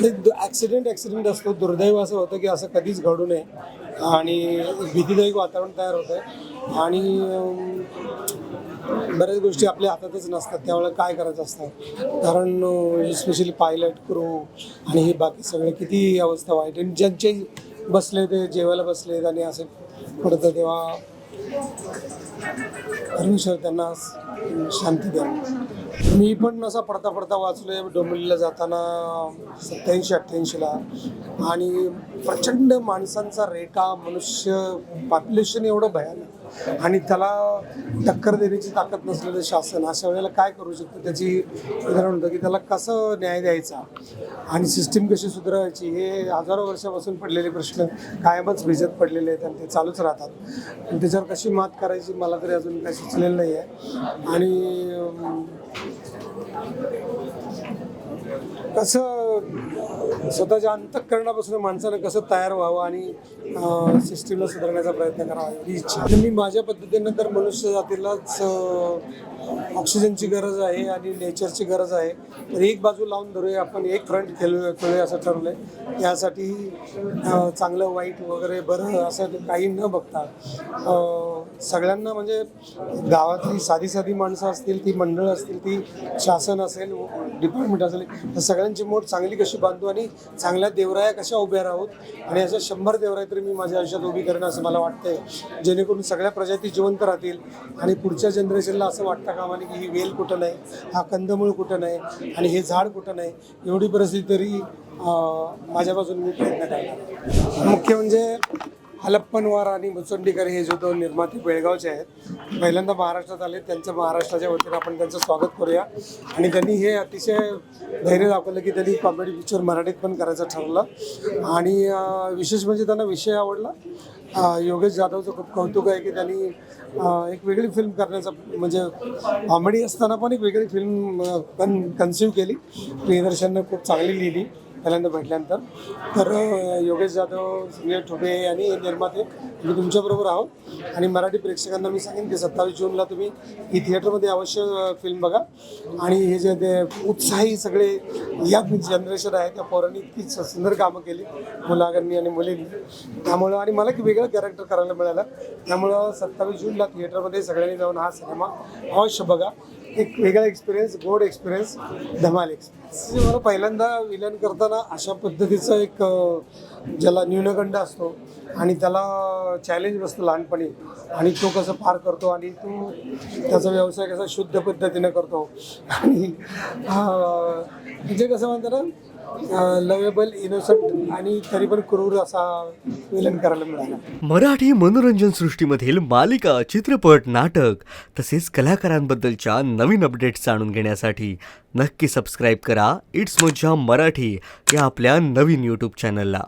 म्हणजे accident accident असतो. दुर्दैव असं होतं की असं कधीच घडू नये. आणि भीतीदायक वातावरण तयार होतं आहे आणि बऱ्याच गोष्टी आपल्या हातातच नसतात. त्यावेळेला काय करायचं असतं? कारण स्पेशली पायलट क्रू आणि हे बाकी सगळे किती अवस्था वाईट आणि ज्यांचे बसले ते जेवायला बसलेत आणि असे पडतं तेव्हा परमेश्वर त्यांना शांती द्या. मी पण असा पडता पडता वाचलो आहे डोंबिवलीला जाताना सत्याऐंशी अठ्ठ्याऐंशीला. आणि प्रचंड माणसांचा रेटा मनुष्य पॉप्युलेशन एवढं भयानक. आणि त्याला टक्कर देण्याची ताकद नसलेलं शासन अशा वेळेला काय करू शकतं? त्याची उदाहरण होतं की त्याला कसं न्याय द्यायचा? आणि सिस्टीम कशी सुधारायची? हे हजारो वर्षापासून पडलेले प्रश्न कायमच भिजत पडलेले आहेत आणि ते चालूच राहतात. त्याच्यावर कशी मात करायची मला तरी अजून काही सुचलेलं नाही आहे आणि कसं स्वतःच्या अंतःकरणापासून माणसानं कसं तयार व्हावं आणि सिस्टीमला सुधारण्याचा प्रयत्न करावा एवढी इच्छा. मी माझ्या पद्धतीनं तर मनुष्य जातीलाच ऑक्सिजनची गरज आहे आणि नेचरची गरज आहे. तर एक बाजू लावून धरूया आपण एक फ्रंट खेळू खेळूया असं ठरवलं आहे यासाठी चांगलं वाईट वगैरे बरं असं काही न बघता सगळ्यांना म्हणजे गावातली साधी साधी माणसं असतील ती मंडळ असतील ती शासन असेल डिपार्टमेंट असेल तर सगळ्यांची मोठ चांगली कशी बांधू आणि चांगल्या देवराया कशा उभ्या राहूत? आणि अशा शंभर देवराया तरी मी माझ्या आयुष्यात उभी करेन असं मला वाटतंय. जेणेकरून सगळ्या प्रजाती जिवंत राहतील. आणि पुढच्या जनरेशनला असं वाटतं कामाने की ही वेल कुठं नाही हा कंदमूळ कुठं नाही आणि हे झाड कुठं नाही एवढी परिस्थिती तरी माझ्या बाजूने मी प्रयत्न करणार. मुख्य म्हणजे हलप्पनवार आणि मुचंडीकर हे जो दोन निर्माते बेळगावचे आहेत पहिल्यांदा महाराष्ट्रात आले त्यांचं महाराष्ट्राच्या वतीनं आपण त्यांचं स्वागत करूया. आणि त्यांनी हे अतिशय धैर्य दाखवलं की त्यांनी कॉमेडी पिक्चर मराठीत पण करायचं ठरवलं. आणि विशेष म्हणजे त्यांना विषय आवडला. योगेश जाधवचं खूप कौतुक आहे की त्यांनी एक वेगळी फिल्म करण्याचा म्हणजे कॉमेडी असताना पण एक वेगळी फिल्म कन कन्सिव्ह केली. प्रियदर्शननं खूप चांगली लिहिली. पहिल्यांदा भेटल्यानंतर. तर योगेश जाधव संजय ठोबे आणि निर्माते मी तुमच्याबरोबर आहोत. आणि मराठी प्रेक्षकांना मी सांगेन की सत्तावीस जूनला तुम्ही ही थिएटरमध्ये अवश्य फिल्म बघा. आणि हे जे ते उत्साही सगळे या जनरेशन आहे त्या पोरांनी इतकी सुंदर कामं केली. मुलांनी आणि मुलींनी. त्यामुळं आणि मला एक वेगळं कॅरेक्टर करायला मिळालं. त्यामुळं सत्तावीस जूनला थिएटरमध्ये सगळ्यांनी जाऊन हा सिनेमा अवश्य बघा. एक वेगळा एक्सपिरियन्स गोड एक्सपिरियन्स धमाल एक्सपिरियन्स मला पहिल्यांदा विलन करताना अशा पद्धतीचं एक ज्याला न्यूनगंड असतो आणि त्याला चॅलेंज बसतो लहानपणी. आणि तो कसं पार करतो आणि तो त्याचा व्यवसाय कसा शुद्ध पद्धतीनं करतो. आणि म्हणजे कसं म्हणतं ना लवेबल इनोसंट आणि तरी पण क्रूर असा विलन करायला मिळाला. मराठी मनोरंजन सृष्टीमधील मालिका चित्रपट नाटक तसेच कलाकारांबद्दलच्या नवीन अपडेट्स जाणून घेण्यासाठी नक्की सबस्क्राईब करा. इट्स मज्जा मराठी या आपल्या नवीन यूट्यूब चॅनलला